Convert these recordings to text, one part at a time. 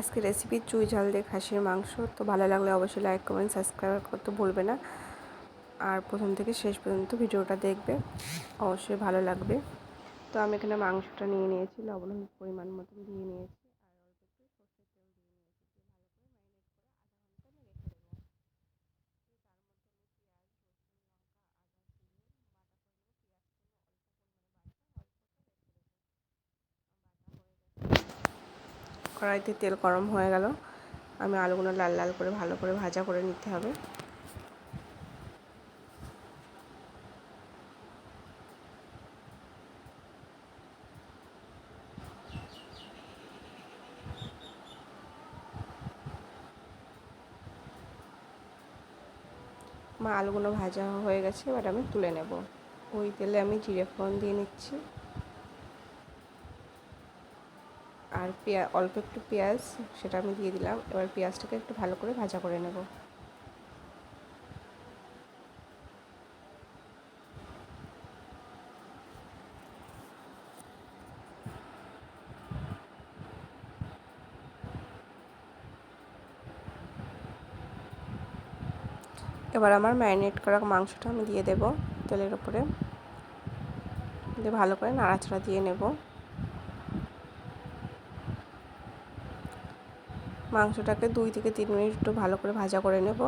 আজকে রেসিপি চুই ঝাল দিয়ে খাসির মাংস। তো ভালো লাগলে অবশ্যই লাইক কমেন্ট সাবস্ক্রাইব করতে ভুলবে না। আর প্রথম থেকে শেষ পর্যন্ত ভিডিওটা দেখবে। অবশ্যই ভালো লাগবে। তো আমি এখানে মাংসটা নিয়ে নিয়েছি, লবণ পরিমাণ মতো নিয়ে নিয়েছি। কড়াইতে তেল গরম হয়ে গেল। আমি আলুগুলো লাল লাল করে, ভালো করে ভাজা করে নিতে হবে। মা, আলুগুলো ভাজা হয়ে গেছে, এবার আমি তুলে নেব। ওই তেলে আমি জিরে ফোড়ন দিয়ে নিচ্ছি। আর পেঁয়া, অল্প একটু পেঁয়াজ, সেটা আমি দিয়ে দিলাম। এবার পেঁয়াজটাকে একটু ভালো করে ভাজা করে নেব। এবার আমার ম্যারিনেট করা মাংসটা আমি দিয়ে দেব তেলের উপরে। দিয়ে ভালো করে নাড়াচাড়া দিয়ে নেব। মাংসটাকে দুই থেকে তিন মিনিট একটু ভালো করে ভাজা করে নেব।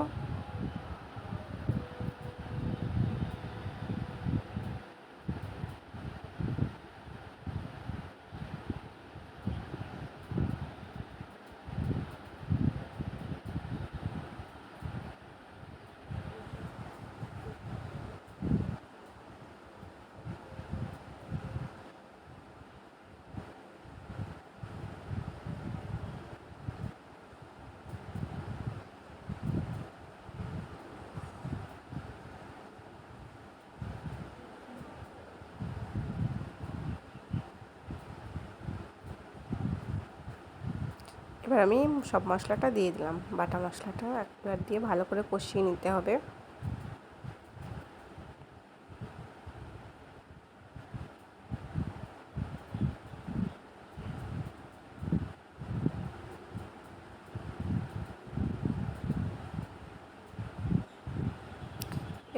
এবার আমি সব মশলাটা দিয়ে দিলাম। বাটা মশলাটা একবার দিয়ে ভালো করে কষিয়ে নিতে হবে।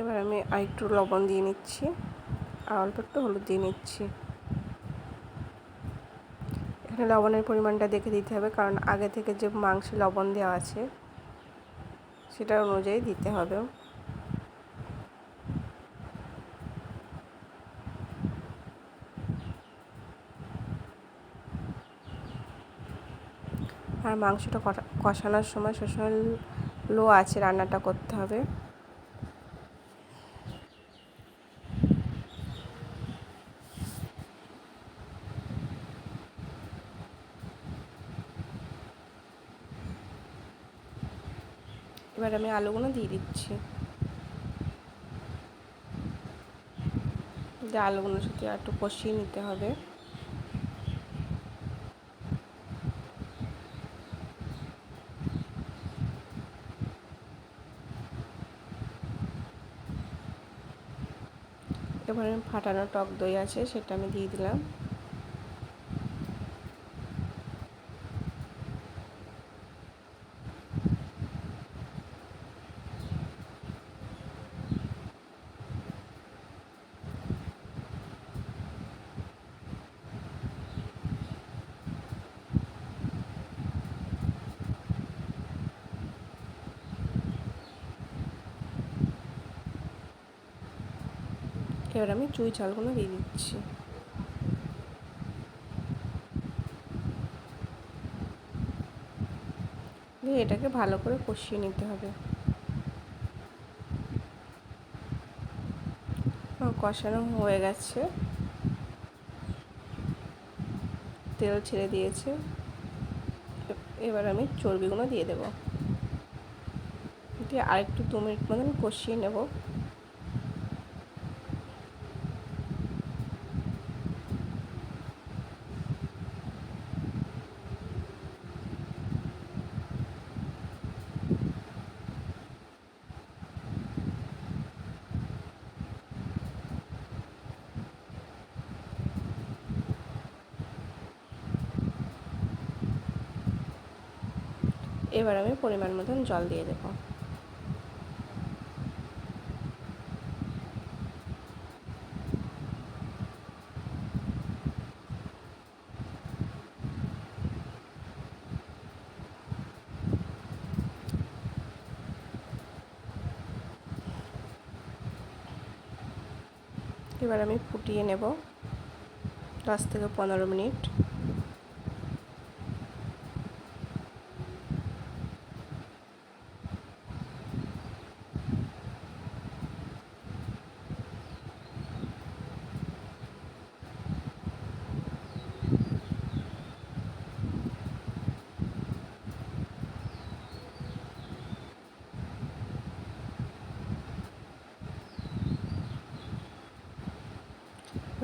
এবার আমি আরেকটু লবণ দিয়ে নিচ্ছি। আর অল্প একটু হলুদ দিয়ে নিচ্ছি। লবণের পরিমাণটা দেখে দিতে হবে, কারণ আগে থেকে যে মাংসে লবণ দেওয়া আছে, সেটা অনুযায়ী দিতে হবে। আর মাংসটা কষানোর সময় সবসময় লো আছে রান্নাটা করতে হবে। এবার আমি আলুগুলো দিয়ে দিচ্ছি। দিয়ে আলুগুলোর সাথে একটু কষিয়ে নিতে হবে। এবারে ফাটানো টক দই আছে, সেটা আমি দিয়ে দিলাম। এবার আমি চুই চালগুলো দিয়ে দিচ্ছি। দিয়ে এটাকে ভালো করে কষিয়ে নিতে হবে। কষানো হয়ে গেছে। তেল ছেড়ে দিয়েছে। এবার আমি চর্বিগুলো দিয়ে দেবো। দিয়ে আরেকটু দু মিনিট মতন কষিয়ে নেব। এবার আমি পরিমাণ মতন জল দিয়ে দেবো। এবার আমি ফুটিয়ে নেব। দশ থেকে পনেরো মিনিট।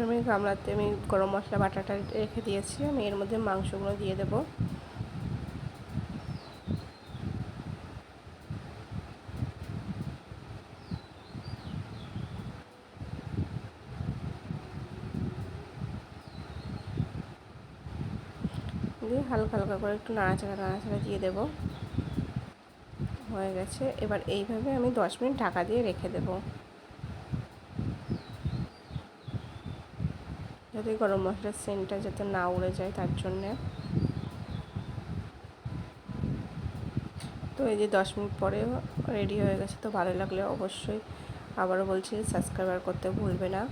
আমি গামলাতে আমি গরম মশলা, বাটাটা রেখে দিয়েছি। আমি এর মধ্যে মাংসগুলো দিয়ে দেবো। দিয়ে হালকা হালকা করে একটু নাড়াচাড়া নাড়াচাড়া দিয়ে দেবো। হয়ে গেছে। এবার এইভাবে আমি দশ মিনিট ঢাকা দিয়ে রেখে দেবো। যাতে গরম মশলার সেন্টটা যাতে না উড়ে যায় তার জন্যে। তো এই যে দশ মিনিট পরে রেডি হয়ে গেছে, তো ভালো লাগলে অবশ্যই আবারও বলছি সাবস্ক্রাইবার করতে ভুলবে না।